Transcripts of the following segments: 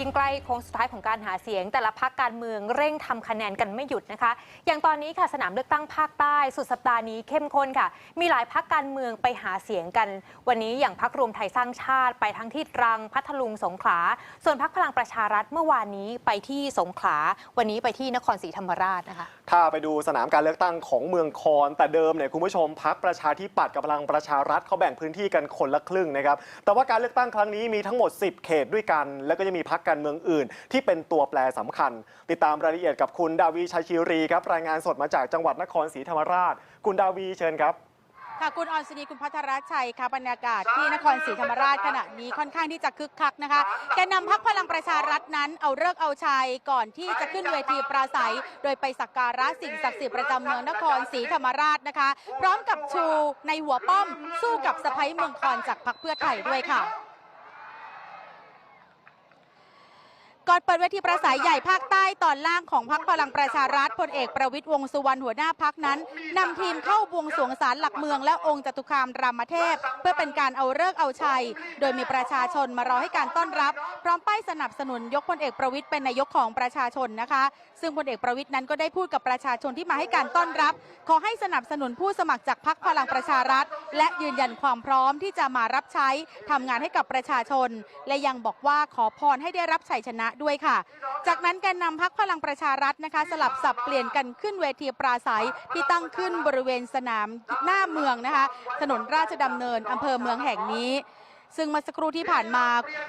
ยิ่งใกล้โค้งสุดท้ายของการหาเสียง แต่ละพักการเมืองเร่งทำคะแนนกันไม่หยุดนะคะ อย่างตอนนี้ค่ะสนามเลือกตั้งภาคใต้สุดสัปดาห์นี้เข้มข้นค่ะ มีหลายพักการเมืองไปหาเสียงกัน วันนี้อย่างพักรวมไทยสร้างชาติ ไปทั้งที่ตรังพัทลุงสงขลา ส่วนพักพลังประชารัฐเมื่อวานนี้ไปที่สงขลา วันนี้ไปที่นครศรีธรรมราชนะคะ ถ้าไปดูสนามการเลือกตั้งของเมืองคอนแต่เดิมเนี่ยคุณผู้ชมพักประชาธิปัตย์กับพลังประชารัฐเขาแบ่งพื้นที่กันคนละครึ่งนะครับแต่ว่าการเลือกตั้งครั้งนี้มีทั้งหมด 10 เขตด้วยกัน แล้วก็จะมีพักการเมืองอื่น ที่เป็นตัวแปรสำคัญ ติดตามรายละเอียดกับคุณดาวีชัยชิรีครับรายงานสดมาจากจังหวัดนครศรีธรรมราช คุณดาวีเชิญครับค่ะคุณออนศนีคุณพัทรชัยค่ะบรรยากาศที่นครศรีธรรมราชขณะนี้ค่อนข้างที่จะคึกคักนะคะแกนนำพักพลังประชารัฐนั้นเอาเลิกเอาชัยก่อนที่จะขึ้นเวทีปราศัย โดยไปสักการะสิ่งศักดิ์สิทธิ์ประจำเมืองนครศรีธรรมราชนะคะ พร้อมกับชูในหัวป้อมสู้กับสไปเมืองคอนจากพักเพื่อไทยด้วยค่ะ ก่อนเปิดเวทีประสัยใหญ่ภาคใต้ตอนล่างของพักพลังประชารัฐพลเอกประวิตยวงสุวรรณหัวหน้าพักนั้นนำทีมเข้าบวงสรวงศาลหลักเมืองและองค์จตุคามรามเทพ เพื่อเป็นการเอาเลิกเอาชัย โดยมีประชาชนมารอให้การต้อนรับ พร้อมป้ายสนับสนุนยกพลเอกประวิตยเป็นนายกของประชาชนนะคะ ซึ่งพลเอกประวิตยนั้นก็ได้พูดกับประชาชนที่มาให้การต้อนรับ ขอให้สนับสนุนผู้สมัครจากพักพลังประชารัฐ และยืนยันความพร้อมที่จะมารับใช้ทำงานให้กับประชาชน และยังบอกว่าขอพรให้ได้รับชัยชนะด้วยค่ะ จากนั้นแกนนำพักพลังประชารัฐนะคะ สลับสับเปลี่ยนกันขึ้นเวทีปราศัยที่ตั้งขึ้นบริเวณสนามหน้าเมืองนะคะ ถนนราชดำเนินอำเภอเมืองแห่งนี้ซึ่งเมื่อสักครู่ที่ผ่านมา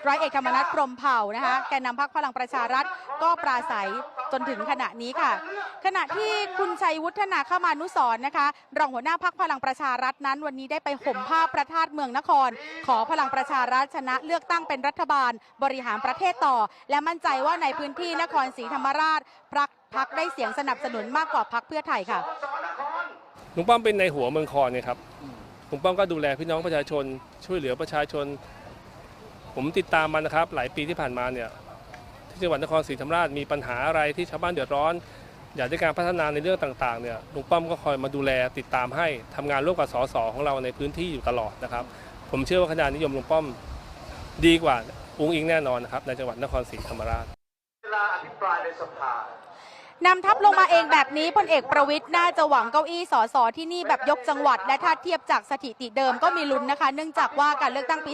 ร้อยเอกธรรมนัฐพรมเผ่านะคะแกนนำพักพลังประชารัฐก็ปราศัย จนถึงขณะนี้ค่ะ ขณะที่คุณชัยวุฒนาเข้ามานุสรณ์นะคะ รองหัวหน้าพักพลังประชารัฐนั้น วันนี้ได้ไปห่มผ้าพระธาตุเมืองนคร ขอพลังประชารัฐชนะเลือกตั้งเป็นรัฐบาล บริหารประเทศต่อ และมั่นใจว่าในพื้นที่นครศรีธรรมราชพักพักได้เสียงสนับสนุนมากกว่าพักเพื่อไทยค่ะลุงป้อมเป็นในหัวเมืองคอนเนี่ยครับลุงป้อมก็ดูแลพี่น้องประชาชนช่วยเหลือประชาชน ผมติดตามมานะครับ หลายปีที่ผ่านมาเนี่ย ที่จังหวัดนครศรีธรรมราชมีปัญหาอะไรที่ชาวบ้านเดือดร้อน อยากได้การพัฒนาในเรื่องต่างๆเนี่ยลุงป้อมก็คอยมาดูแลติดตามให้ทำงานร่วมกับสสของเราในพื้นที่อยู่ตลอดนะครับ ผมเชื่อว่าคะแนนนิยมลุงป้อมดีกว่าอุ้งอิงแน่นอนนะครับในจังหวัดนครศรีธรรมราชเวลาอภิปรายในสภา นำทัพลงมาเองแบบนี้พลเอกประวิทย์น่าจะหวังเก้าอี้สสที่นี่แบบยกจังหวัด และถ้าเทียบจากสถิติเดิมก็มีลุ้นนะคะ เนื่องจากว่าการเลือกตั้งปี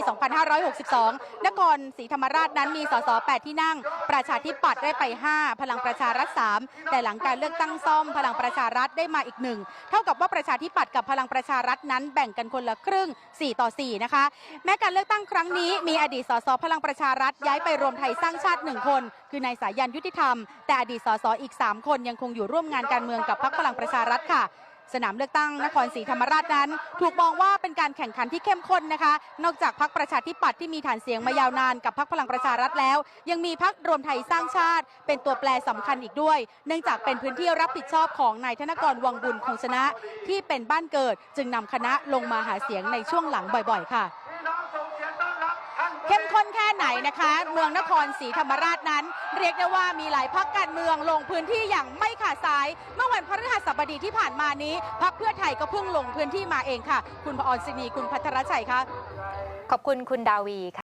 2562 นครศรีธรรมราชนั้นมีสส 8 ที่นั่ง ประชาธิปัตย์ได้ไป 5 พลังประชารัฐ 3 แต่หลังการเลือกตั้งซ่อม พลังประชารัฐได้มาอีกหนึ่งเท่ากับว่าประชาธิปัตย์กับพลังประชารัฐนั้นแบ่งกันคนละครึ่ง 4 ต่อ 4 นะคะ แม้การเลือกตั้งครั้งนี้มีอดีตสส พลังประชารัฐย้ายไปรวมไทยสร้างชาติหนึ่งคน คือนายสายันยุติธรรม แต่อดีตสสอีก 3 คนยังคงอยู่ร่วมงานการเมืองกับพรรคพลังประชารัฐค่ะ สนามเลือกตั้งนครศรีธรรมราชนั้น ถูกมองว่าเป็นการแข่งขันที่เข้มข้นนะคะ นอกจากพรรคประชาธิปัตย์ที่มีฐานเสียงมายาวนานกับพรรคพลังประชารัฐแล้ว ยังมีพรรครวมไทยสร้างชาติ เป็นตัวแปรสำคัญอีกด้วย เนื่องจากเป็นพื้นที่รับผิดชอบของนายธนกรวังบุญคงชนะที่เป็นบ้านเกิด จึงนำคณะลงมาหาเสียงในช่วงหลังบ่อย ๆ ค่ะ ข้นแค่ไหนนะคะ เมืองนครศรีธรรมราชนั้น เรียกได้ว่ามีหลายพักการเมืองลงพื้นที่อย่างไม่ขาดสาย เมื่อวันพฤหัสบดีที่ผ่านมานี้พักเพื่อไทยก็เพิ่งลงพื้นที่มาเองค่ะ คุณพอรศินีคุณพัทรชัยคะขอบคุณคุณดาวีค่ะ